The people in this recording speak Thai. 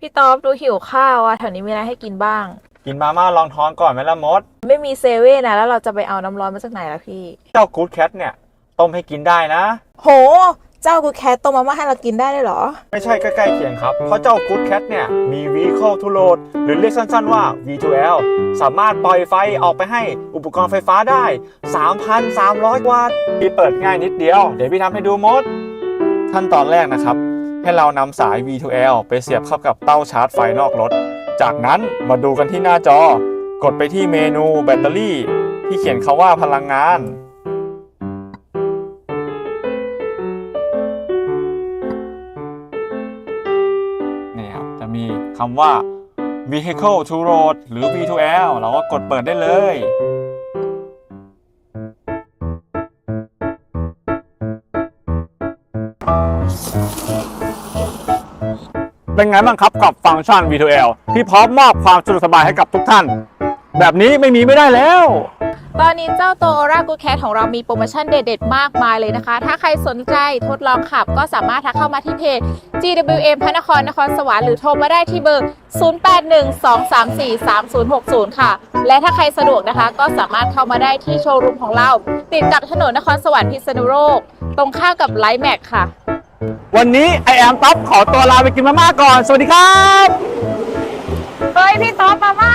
พี่ต๊อบดูหิวข้าวอะแถวนี้มีอะไรให้กินบ้าง กินมาม่าลองท้องก่อนไหมล่ะมด ไม่มีเซเว่นนะแล้วเราจะไปเอาน้ำร้อนมาจากไหนล่ะพี่ เจ้ากู๊ดแคทเนี่ย ต้มให้กินได้นะ โห เจ้ากูแคทต้มมาม่าให้เรากินได้เลยเหรอ ไม่ใช่ใกล้ๆเคียงครับ เพราะเจ้ากู๊ดแคทเนี่ย มี Vehicle to Load หรือเรียกสั้นๆว่า V2L สามารถปล่อยไฟออกไปให้อุปกรณ์ไฟฟ้าได้ 3,300 วัตต์ที่เปิดง่ายนิดเดียว เดี๋ยวพี่ทำให้ดูมด ขั้นตอนแรกนะครับ ให้เรานำสาย V2L ไปเสียบเข้ากับเต้าชาร์จไฟนอกรถ จากนั้นมาดูกันที่หน้าจอ กดไปที่เมนูแบตเตอรี่ ที่เขียนคาว่าพลังงาน นี่ครับ จะมีคำว่า vehicle to road หรือ V2L เราก็กดเปิดได้เลย เป็นไงบ้างครับกับฟังก์ชัน V2L ที่พร้อมมอบความสะดวกสบายให้กับทุกท่าน แบบนี้ไม่มีไม่ได้แล้ว ตอนนี้เจ้าตัว Aura Good Cat ของเรามีโปรโมชั่นเด็ดๆ มากมายเลยนะคะ ถ้าใครสนใจทดลองขับก็สามารถทักเข้ามาที่เพจ GWM พระนครนครสวรรค์หรือโทรมาได้ที่เบอร์ 0812343060 ค่ะ และถ้าใครสะดวกนะคะ ก็สามารถเข้ามาได้ที่โชว์รูมของเรา ติดกับถนนนครสวรรค์พิษณุโลกตรงข้ามกับไลท์แม็กค่ะ วันนี้ไอแอมท็อปขอตัวลาไปกินมาม่าก่อน สวัสดีครับ เฮ้ยพี่ท็อปมาม่า